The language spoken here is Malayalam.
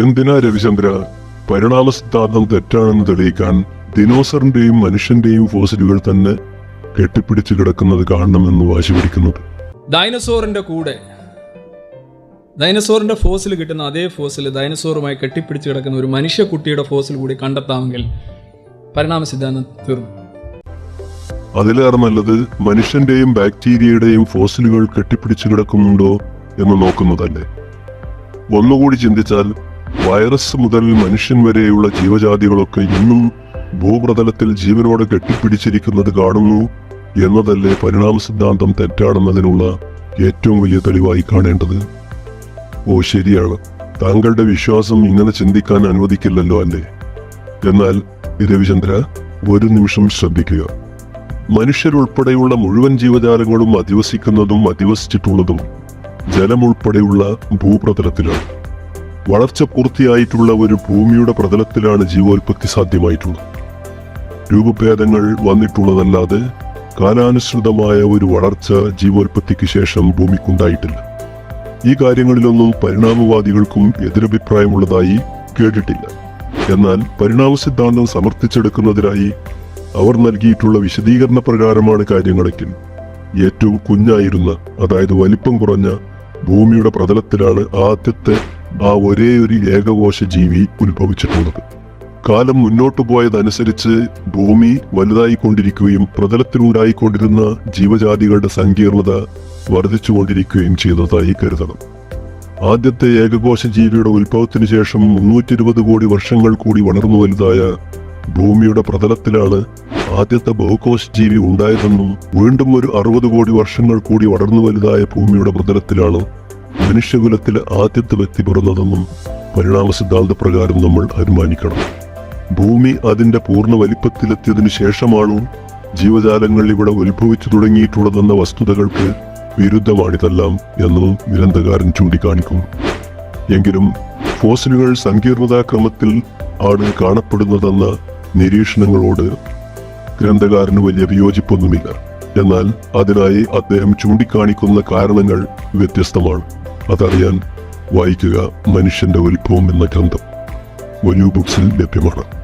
എന്തിനാ രവിചന്ദ്ര? പരിണാമ സിദ്ധാന്തം തെറ്റാണെന്ന് തെളിയിക്കാൻ ദിനോസറിന്റെയും മനുഷ്യന്റെയും ഫോസിലുകൾ തന്നെ കെട്ടിപ്പിടിച്ചു കിടക്കുന്നത് കാണണമെന്ന് വാശി പിടിക്കുന്നത്. ഡൈനസോറിന്റെ കൂടെ. ഡൈനസോറിന്റെ ഫോസിൽ കിട്ടുന്ന അതേ ഫോസിൽ ഡൈനസോറുമായി കെട്ടിപ്പിടിച്ച് കിടക്കുന്ന ഒരു മനുഷ്യക്കുട്ടിയുടെ ഫോസിൽ കൂടി കണ്ടെത്താമെങ്കിൽ പരിണാമ സിദ്ധാന്തം തീർന്നു. അതിലേറെ നല്ലത് മനുഷ്യന്റെയും ബാക്ടീരിയയുടെയും ഫോസിലുകൾ കെട്ടിപ്പിടിച്ചു കിടക്കുന്നുണ്ടോ എന്ന് നോക്കുന്നതല്ലേ. ഒന്നുകൂടി ചിന്തിച്ചാൽ വൈറസ് മുതൽ മനുഷ്യൻ വരെയുള്ള ജീവജാതികളൊക്കെ ഇന്നും ഭൂപ്രതലത്തിൽ ജീവനോട് കെട്ടിപ്പിടിച്ചിരിക്കുന്നത് കാണുന്നു എന്നതല്ലേ പരിണാമ സിദ്ധാന്തം തെറ്റാണെന്നതിനുള്ള ഏറ്റവും വലിയ തെളിവായി കാണേണ്ടത്? ഓ ശരിയാണ്. താങ്കളുടെ വിശ്വാസം ഇങ്ങനെ ചിന്തിക്കാൻ അനുവദിക്കില്ലല്ലോ അല്ലേ? എന്നാൽ രവിചന്ദ്ര ഒരു നിമിഷം ശ്രദ്ധിക്കുക. മനുഷ്യരുൾപ്പെടെയുള്ള മുഴുവൻ ജീവജാലങ്ങളും അധിവസിക്കുന്നതും അധിവസിച്ചിട്ടുള്ളതും ജലമുൾപ്പെടെയുള്ള ഭൂപ്രതലത്തിലാണ്. വളർച്ച പൂർത്തിയായിട്ടുള്ള ഒരു ഭൂമിയുടെ പ്രതലത്തിലാണ് ജീവോൽപത്തി സാധ്യമായിട്ടുള്ളത്. രൂപഭേദങ്ങൾ വന്നിട്ടുള്ളതല്ലാതെ കാലാനുസൃതമായ ഒരു വളർച്ച ജീവോൽപത്തിക്ക് ശേഷം ഭൂമിക്കുണ്ടായിട്ടില്ല. ഈ കാര്യങ്ങളിലൊന്നും പരിണാമവാദികൾക്കും എതിരഭിപ്രായമുള്ളതായി കേട്ടിട്ടില്ല. എന്നാൽ പരിണാമ സിദ്ധാന്തം സമർത്ഥിച്ചെടുക്കുന്നതിനായി അവർ നൽകിയിട്ടുള്ള വിശദീകരണ പ്രകാരമാണ് കാര്യങ്ങളെങ്കിൽ ഏറ്റവും കുഞ്ഞായിരുന്ന അതായത് വലിപ്പം കുറഞ്ഞ ഭൂമിയുടെ പ്രതലത്തിലാണ് ആദ്യത്തെ ആ ഒരേ ഒരു ഏകകോശ ജീവി ഉത്ഭവിച്ചിട്ടുള്ളത്. കാലം മുന്നോട്ടു പോയതനുസരിച്ച് ഭൂമി വലുതായിക്കൊണ്ടിരിക്കുകയും പ്രതലത്തിലുണ്ടായിക്കൊണ്ടിരുന്ന ജീവജാതികളുടെ സങ്കീർണത വർദ്ധിച്ചുകൊണ്ടിരിക്കുകയും ചെയ്തതായി കരുതണം. ആദ്യത്തെ ഏകകോശ ജീവിയുടെ ഉത്ഭവത്തിന് ശേഷം മുന്നൂറ്റി ഇരുപത് കോടി വർഷങ്ങൾ കൂടി വളർന്നു വലുതായ ഭൂമിയുടെ പ്രതലത്തിലാണ് ആദ്യത്തെ ബഹുകോശ ജീവി ഉണ്ടായതെന്നും വീണ്ടും ഒരു അറുപത് കോടി വർഷങ്ങൾ കൂടി വളർന്നു വലുതായ ഭൂമിയുടെ പ്രതലത്തിലാണ് മനുഷ്യകുലത്തിലെ ആദ്യത്തെ വ്യക്തി പിറന്നതെന്നും പരിണാമ സിദ്ധാന്ത പ്രകാരം നമ്മൾ അനുമാനിക്കണം. ഭൂമി അതിന്റെ പൂർണ വലിപ്പത്തിലെത്തിയതിനു ശേഷമാണ് ജീവജാലങ്ങൾ ഇവിടെ ഉത്ഭവിച്ചു തുടങ്ങിയിട്ടുള്ളതെന്ന വസ്തുതകൾക്ക് വിരുദ്ധമാണിതെല്ലാം എന്നും ഗ്രന്ഥകാരൻ ചൂണ്ടിക്കാണിക്കും. എങ്കിലും ഫോസിലുകൾ സങ്കീർണതാക്രമത്തിൽ ആണ് കാണപ്പെടുന്നതെന്ന നിരീക്ഷണങ്ങളോട് ഗ്രന്ഥകാരന് വലിയ വിയോജിപ്പൊന്നുമില്ല. എന്നാൽ അതിനായി അദ്ദേഹം ചൂണ്ടിക്കാണിക്കുന്ന കാരണങ്ങൾ വ്യത്യസ്തമാണ്. അതറിയാൻ വായിക്കുക മനുഷ്യന്റെ ഉത്ഭവം എന്ന ഗ്രന്ഥം. ഒരു ബുക്സിൽ ലഭ്യമാണ്.